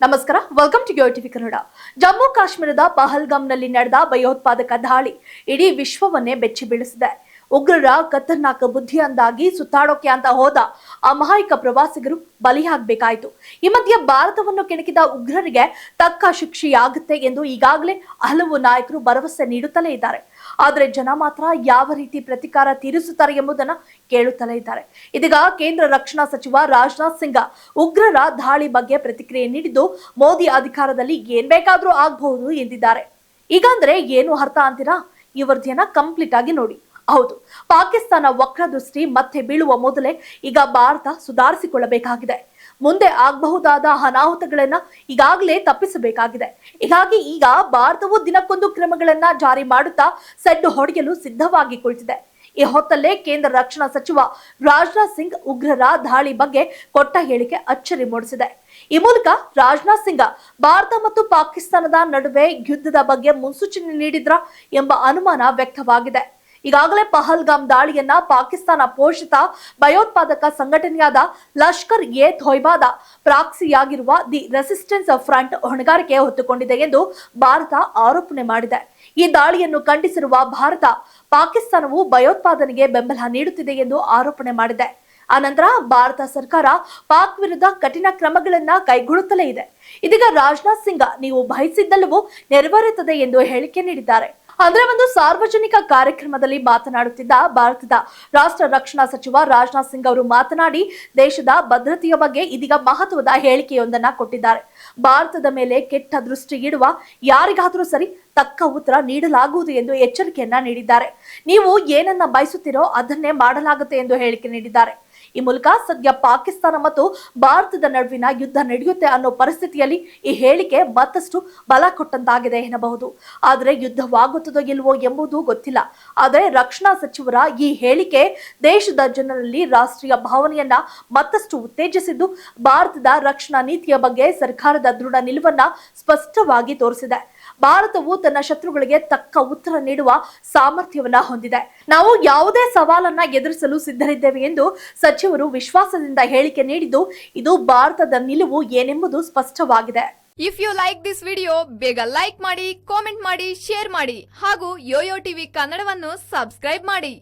ನಮಸ್ಕಾರ welcome to TV Kannada Jammu ಕಾಶ್ಮೀರದ ಪಹಲ್ಗಾಮ್ನಲ್ಲಿ ನಡೆದ ಭಯೋತ್ಪಾದಕ ದಾಳಿ ಇಡೀ ವಿಶ್ವವನ್ನೇ ಬೆಚ್ಚಿ ಬೀಳಿಸಿದೆ ಉಗ್ರರ ಖತರ್ನಾಕ ಬುದ್ಧಿಯಂದಾಗಿ ಸುತ್ತಾಡೋಕೆ ಅಂತ ಹೋದ ಅಮಾಯಕ ಪ್ರವಾಸಿಗರು ಬಲಿಯಾಗಬೇಕಾಯಿತು. ಈ ಮಧ್ಯೆ ಭಾರತವನ್ನು ಕೆಣಕಿದ ಉಗ್ರರಿಗೆ ತಕ್ಕ ಶಿಕ್ಷೆಯಾಗುತ್ತೆ ಎಂದು ಈಗಾಗಲೇ ಹಲವು ನಾಯಕರು ಭರವಸೆ ನೀಡುತ್ತಲೇ ಇದ್ದಾರೆ. ಆದರೆ ಜನ ಮಾತ್ರ ಯಾವ ರೀತಿ ಪ್ರತಿಕಾರ ತೀರಿಸುತ್ತಾರೆ ಎಂಬುದನ್ನ ಕೇಳುತ್ತಲೇ ಇದ್ದಾರೆ. ಇದೀಗ ಕೇಂದ್ರ ರಕ್ಷಣಾ ಸಚಿವ ರಾಜನಾಥ್ ಸಿಂಗ್ ಉಗ್ರರ ದಾಳಿ ಬಗ್ಗೆ ಪ್ರತಿಕ್ರಿಯೆ ನೀಡಿದ್ದು ಮೋದಿ ಅಧಿಕಾರದಲ್ಲಿ ಏನ್ ಬೇಕಾದ್ರೂ ಆಗಬಹುದು ಎಂದಿದ್ದಾರೆ. ಈಗಂದ್ರೆ ಏನು ಅರ್ಥ ಅಂತೀರಾ? ಈ ವರದಿಯನ್ನ ಕಂಪ್ಲೀಟ್ ಆಗಿ ನೋಡಿ. ಹೌದು, ಪಾಕಿಸ್ತಾನ ವಕ್ರದೃಷ್ಟಿ ಮತ್ತೆ ಬೀಳುವ ಮೊದಲೇ ಈಗ ಭಾರತ ಸುಧಾರಿಸಿಕೊಳ್ಳಬೇಕಾಗಿದೆ. ಮುಂದೆ ಆಗಬಹುದಾದ ಅನಾಹುತಗಳನ್ನ ಈಗಾಗಲೇ ತಪ್ಪಿಸಬೇಕಾಗಿದೆ. ಹೀಗಾಗಿ ಈಗ ಭಾರತವು ದಿನಕ್ಕೊಂದು ಕ್ರಮಗಳನ್ನ ಜಾರಿ ಮಾಡುತ್ತಾ ಸೆಡ್ಡು ಹೊಡೆಯಲು ಸಿದ್ಧವಾಗಿ ಕುಳಿತಿದೆ ಈ ಹೊತ್ತಲ್ಲೇ ಕೇಂದ್ರ ರಕ್ಷಣಾ ಸಚಿವ ರಾಜನಾಥ್ ಸಿಂಗ್ ಉಗ್ರರ ದಾಳಿ ಬಗ್ಗೆ ಕೊಟ್ಟ ಹೇಳಿಕೆ ಅಚ್ಚರಿ ಮೂಡಿಸಿದೆ. ಈ ಮೂಲಕ ರಾಜನಾಥ್ ಸಿಂಗ್ ಭಾರತ ಮತ್ತು ಪಾಕಿಸ್ತಾನದ ನಡುವೆ ಯುದ್ಧದ ಬಗ್ಗೆ ಮುನ್ಸೂಚನೆ ನೀಡಿದ್ರ ಎಂಬ ಅನುಮಾನ ವ್ಯಕ್ತವಾಗಿದೆ. ಈಗಾಗಲೇ ಪಹಲ್ಗಾಮ್ ದಾಳಿಯನ್ನ ಪಾಕಿಸ್ತಾನ ಪೋಷಿತ ಭಯೋತ್ಪಾದಕ ಸಂಘಟನೆಯಾದ ಲಷ್ಕರ್ ಎ ಥೊಯ್ಬಾದ ಪ್ರಾಕ್ಸಿಯಾಗಿರುವ ದಿ ರೆಸಿಸ್ಟೆನ್ಸ್ ಫ್ರಂಟ್ ಹೊಣೆಗಾರಿಕೆ ಹೊತ್ತುಕೊಂಡಿದೆ ಎಂದು ಭಾರತ ಆರೋಪಣೆ ಮಾಡಿದೆ. ಈ ದಾಳಿಯನ್ನು ಖಂಡಿಸಿರುವ ಭಾರತ ಪಾಕಿಸ್ತಾನವು ಭಯೋತ್ಪಾದನೆಗೆ ಬೆಂಬಲ ನೀಡುತ್ತಿದೆ ಎಂದು ಆರೋಪಣೆ ಮಾಡಿದೆ. ಆನಂತರ ಭಾರತ ಸರ್ಕಾರ ಪಾಕ್ ವಿರುದ್ಧ ಕಠಿಣ ಕ್ರಮಗಳನ್ನ ಕೈಗೊಳ್ಳುತ್ತಲೇ ಇದೆ. ಇದೀಗ ರಾಜನಾಥ್ ಸಿಂಗ್ ನೀವು ಬಯಸಿದ್ದೆಲ್ಲವೂ ನೆರವೇರುತ್ತದೆ ಎಂದು ಹೇಳಿಕೆ ನೀಡಿದ್ದಾರೆ. ಅಂದ್ರೆ ಒಂದು ಸಾರ್ವಜನಿಕ ಕಾರ್ಯಕ್ರಮದಲ್ಲಿ ಮಾತನಾಡುತ್ತಿದ್ದ ಭಾರತದ ರಾಷ್ಟ್ರ ರಕ್ಷಣಾ ಸಚಿವ ರಾಜನಾಥ್ ಸಿಂಗ್ ಅವರು ಮಾತನಾಡಿ, ದೇಶದ ಭದ್ರತೆಯ ಬಗ್ಗೆ ಇದೀಗ ಮಹತ್ವದ ಹೇಳಿಕೆಯೊಂದನ್ನ ಕೊಟ್ಟಿದ್ದಾರೆ. ಭಾರತದ ಮೇಲೆ ಕೆಟ್ಟ ದೃಷ್ಟಿ ಇಡುವ ಯಾರಿಗಾದರೂ ಸರಿ ತಕ್ಕ ಉತ್ತರ ನೀಡಲಾಗುವುದು ಎಂದು ಎಚ್ಚರಿಕೆಯನ್ನ ನೀಡಿದ್ದಾರೆ. ನೀವು ಏನನ್ನ ಬಯಸುತ್ತೀರೋ ಅದನ್ನೇ ಮಾಡಲಾಗುತ್ತೆ ಎಂದು ಹೇಳಿಕೆ ನೀಡಿದ್ದಾರೆ. ಈ ಮೂಲಕ ಸದ್ಯ ಪಾಕಿಸ್ತಾನ ಮತ್ತು ಭಾರತದ ನಡುವಿನ ಯುದ್ಧ ನಡೆಯುತ್ತೆ ಅನ್ನೋ ಪರಿಸ್ಥಿತಿಯಲ್ಲಿ ಈ ಹೇಳಿಕೆ ಮತ್ತಷ್ಟು ಬಲ ಕೊಟ್ಟಂತಾಗಿದೆ ಎನ್ನಬಹುದು. ಆದರೆ ಯುದ್ಧವಾಗುತ್ತದೋ ಇಲ್ವೋ ಎಂಬುದು ಗೊತ್ತಿಲ್ಲ. ಆದರೆ ರಕ್ಷಣಾ ಸಚಿವರ ಈ ಹೇಳಿಕೆ ದೇಶದ ಜನರಲ್ಲಿ ರಾಷ್ಟ್ರೀಯ ಭಾವನೆಯನ್ನ ಮತ್ತಷ್ಟು ಉತ್ತೇಜಿಸಿದ್ದು ಭಾರತದ ರಕ್ಷಣಾ ನೀತಿಯ ಬಗ್ಗೆ ಸರ್ಕಾರದ ದೃಢ ನಿಲುವನ್ನ ಸ್ಪಷ್ಟವಾಗಿ ತೋರಿಸಿದೆ. ಭಾರತವು ತನ್ನ ಶತ್ರುಗಳಿಗೆ ತಕ್ಕ ಉತ್ತರ ನೀಡುವ ಸಾಮರ್ಥ್ಯವನ್ನ ಹೊಂದಿದೆ. ನಾವು ಯಾವುದೇ ಸವಾಲನ್ನ ಎದುರಿಸಲು ಸಿದ್ಧರಿದ್ದೇವೆ ಎಂದು ಸಚಿವರು ವಿಶ್ವಾಸದಿಂದ ಹೇಳಿಕೆ ನೀಡಿದ್ದು, ಇದು ಭಾರತದ ನಿಲುವು ಏನೆಂಬುದು ಸ್ಪಷ್ಟವಾಗಿದೆ. If you like this video ಬೇಗ ಲೈಕ್ ಮಾಡಿ ಕಾಮೆಂಟ್ ಮಾಡಿ ಶೇರ್ ಮಾಡಿ ಹಾಗೂ ಯೋಯೋ ಟಿವಿ ಕನ್ನಡವನ್ನು ಸಬ್ಸ್ಕ್ರೈಬ್ ಮಾಡಿ.